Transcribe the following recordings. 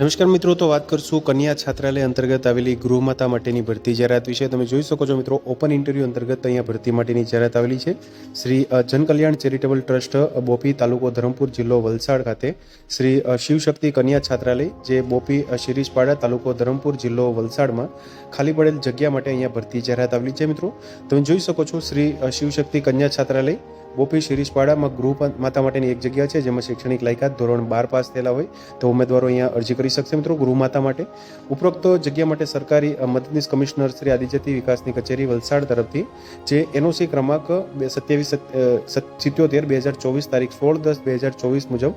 નમસ્કાર મિત્રો, તો વાત કરશું કન્યા છાત્રાલય અંતર્ગત આવેલી ગૃહમાતા માટેની ભરતી જાહેરાત વિશે. તમે જોઈ શકો છો મિત્રો, ઓપન ઇન્ટરવ્યૂ અંતર્ગત અહીંયા ભરતી માટેની જાહેરાત આવેલી છે. શ્રી જનકલ્યાણ ચેરિટેબલ ટ્રસ્ટ બોપી તાલુકો ધરમપુર જિલ્લો વલસાડ ખાતે. શ્રી શિવશક્તિ કન્યા છાત્રાલય, જે બોપી શિરીષપાડા તાલુકો ધરમપુર જિલ્લો વલસાડમાં ખાલી પડેલ જગ્યા માટે અહીંયા ભરતી જાહેરાત આવેલી છે મિત્રો. તમે જોઈ શકો છો, શ્રી શિવશક્તિ કન્યા છાત્રાલય, બોપી શિરીષપાડામાં ગૃહ માતા માટેની એક જગ્યા છે, જેમાં શૈક્ષણિક લાયકાત ધોરણ બાર પાસ થયેલા હોય. તો ઉમેદવારો અહીંયા અરજી કરી શકશે મિત્રો ગૃહમાતા માટે? ઉપરોક્ત જગ્યા માટે સરકારી મદદનીશ કમિશનર શ્રી આદિજાતિ વિકાસની કચેરી વલસાડ તરફથી, જે એનઓસી ક્રમાંક સત્યાવીસ સિત્યોતેર, બે હજાર ચોવીસ તારીખ સોળ દસ બે હજાર ચોવીસ મુજબ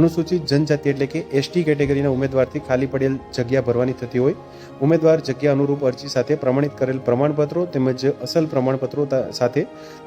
અનુસૂચિત જનજાતિ એટલે કે એસટી કેટેગરીના ઉમેદવારથી ખાલી પડેલ જગ્યા ભરવાની થતી હોય. ઉમેદવાર જગ્યા અનુરૂપ અરજી સાથે પ્રમાણિત કરેલ પ્રમાણપત્રો તેમજ અસલ પ્રમાણપત્રો સાથે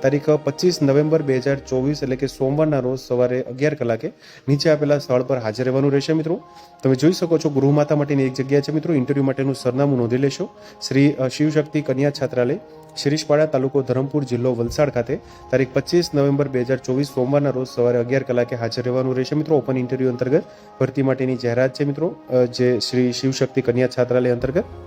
તારીખ પચીસ નવેમ્બર બે હજાર ચોવીસ એટલે કે સોમવારના રોજ સવારે અગિયાર કલાકે નીચે આપેલા સ્થળ પર હાજર રહેવાનું રહેશે મિત્રો. તમે જોઈ શકો છો, ગૃહમાતા માટેની એક જગ્યા છે મિત્રો. ઇન્ટરવ્યૂ માટેનું સરનામું નોંધી લેશો. શ્રી શિવશક્તિ કન્યા છાત્રાલય, શિરીષપાડા તાલુકો ધરમપુર જિલ્લો વલસાડ ખાતે તારીખ પચીસ નવેમ્બર બે હજાર ચોવીસ સોમવારના રોજ સવારે અગિયાર કલાકે હાજર રહેવાનું રહેશે મિત્રો. ઓપન ઇન્ટરવ્યૂ અંતર્ગત ભરતી માટેની જાહેરાત છે મિત્રો જે શ્રી શિવશક્તિ કન્યા છાત્રાલય અંતર્ગત.